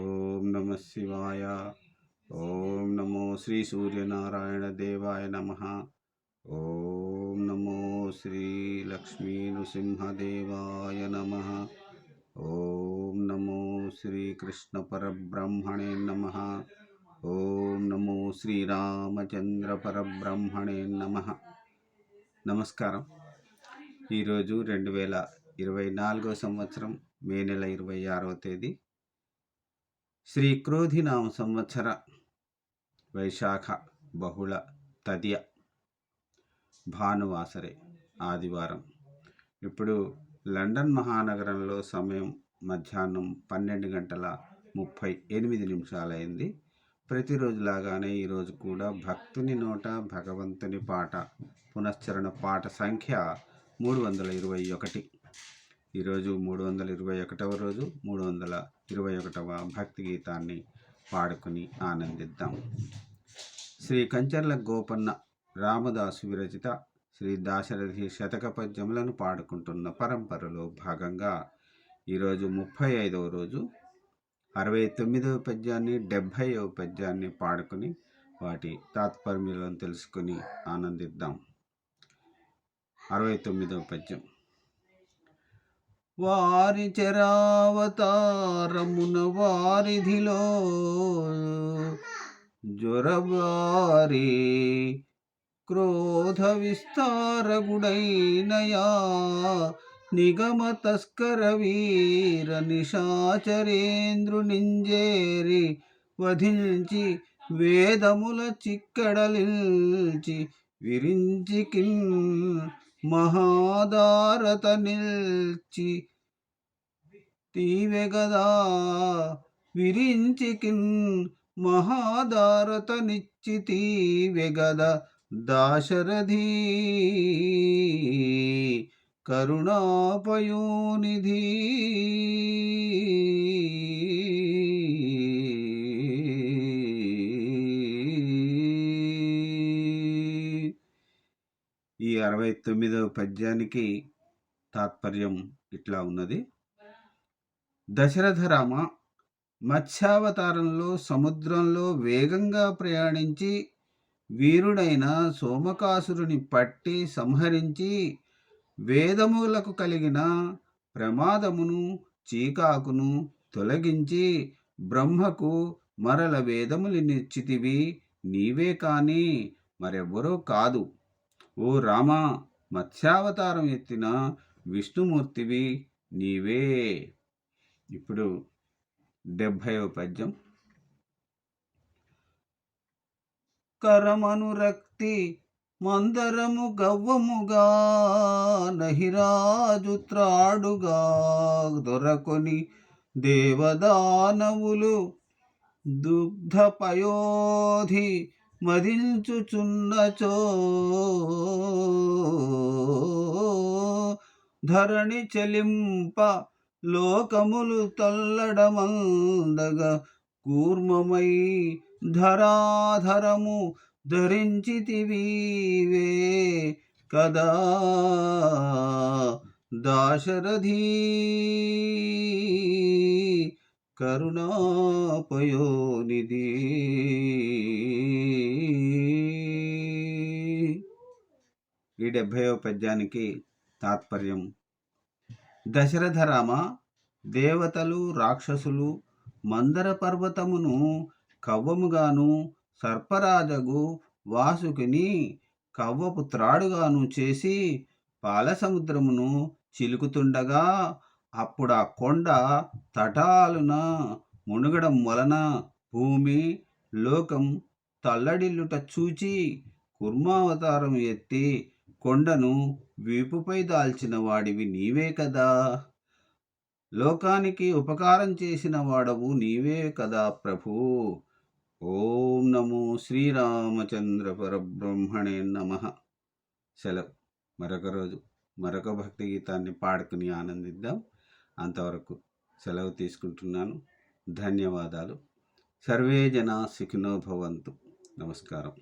ఓం నమ శివాయ ఓం నమో శ్రీ సూర్యనారాయణ దేవాయ నమ ఓం నమో శ్రీ లక్ష్మీ నృసింహదేవాయ నమ ఓం నమో శ్రీ కృష్ణ పరబ్రహ్మణే నమ ఓం నమో శ్రీరామచంద్ర పరబ్రహ్మణే నమ. నమస్కారం. ఈరోజు రెండు వేల ఇరవై నాలుగో సంవత్సరం మే నెల ఇరవై ఆరవ తేదీ. శ్రీ క్రోధినామ సంవత్సర వైశాఖ బహుళ తదియ భానువాసరే ఆదివారం. ఇప్పుడు లండన్ మహానగరంలో సమయం మధ్యాహ్నం పన్నెండు గంటల ముప్పై ఎనిమిది నిమిషాలైంది. ప్రతిరోజులాగానే ఈరోజు కూడా భక్తుని నోట భగవంతుని పాట పునశ్చరణ పాట సంఖ్య మూడు వందల ఇరవై ఒకటి. ఈరోజు మూడు వందల ఇరవై ఒకటవ రోజు మూడు వందల ఇరవై ఒకటవ భక్తి గీతాన్ని పాడుకుని ఆనందిద్దాం. శ్రీ కంచర్ల గోపన్న రామదాసు విరచిత శ్రీ దాశరథి శతక పద్యములను పాడుకుంటున్న పరంపరలో భాగంగా ఈరోజు ముప్పై ఐదవ రోజు అరవై తొమ్మిదవ పద్యాన్ని డెబ్భైవ పద్యాన్ని పాడుకుని వాటి తాత్పర్యాలను తెలుసుకుని ఆనందిద్దాం. అరవై తొమ్మిదవ పద్యం. వారి చరావతారమున వారిధిలో జ్వరవారి క్రోధ విస్తారగుడైనయా నిగమ తస్కర వీర నిశాచరేంద్రునింజేరి వధించి వేదముల చిక్కడలించి విరించి కిన్ మహాదారత నిల్చి తీవెగదా విరించికిన్ మహాదారత నిచ్చి తీవెగద దాశరథీ కరుణాపయోనిధీ ఈ అరవై తొమ్మిదవ పద్యానికి తాత్పర్యం ఇట్లా ఉన్నది. దశరథరామ మత్స్యావతారంలో సముద్రంలో వేగంగా ప్రయాణించి వీరుడైన సోమకాసురుని పట్టి సంహరించి వేదములకు కలిగిన ప్రమాదమును చీకాకును తొలగించి బ్రహ్మకు మరల వేదములు నిచ్చితివి నీవే కాని మరెవ్వరూ కాదు. ఓ రామ మత్స్యావతారం ఎత్తిన విష్ణుమూర్తివి నీవే. ఇప్పుడు డెబ్భైవ పద్యం. కరమనురక్తి మందరము గవ్వముగా నహిరాజు త్రాడుగా దొరకొని దేవదానవులు దుగ్ధపయోధి మదించుచున్నచో ధరణి చెలింప లోకములు తల్లడమందగా కూర్మమై ధరాధరము ధరించితివీవే కదా దాశరథీ. కరుణాపయోనిధి. ఈ డెబ్భైవ పద్యానికి తాత్పర్యం. దశరథరామ దేవతలు రాక్షసులు మందర పర్వతమును కవ్వముగాను సర్పరాజగు వాసుకిని కవ్వపుత్రాడుగాను చేసి పాలసముద్రమును చిలుకుతుండగా అప్పుడు ఆ కొండ తటాలున మునుగడం వలన భూమి లోకం తల్లడిల్లుట చూచి కుర్మావతారం ఎత్తి కొండను వీపుపై దాల్చిన వాడివి నీవే కదా. లోకానికి ఉపకారం చేసిన వాడవు నీవే కదా ప్రభు. ఓం నమో శ్రీరామచంద్ర పరబ్రహ్మణే నమ. సెలవు. మరొక రోజు మరొక భక్తి గీతాన్ని పాడుకుని ఆనందిద్దాం. అంతవరకు సెలవు తీసుకుంటున్నాను. ధన్యవాదాలు. సర్వే జనా సుఖినో భవంతు. నమస్కారం.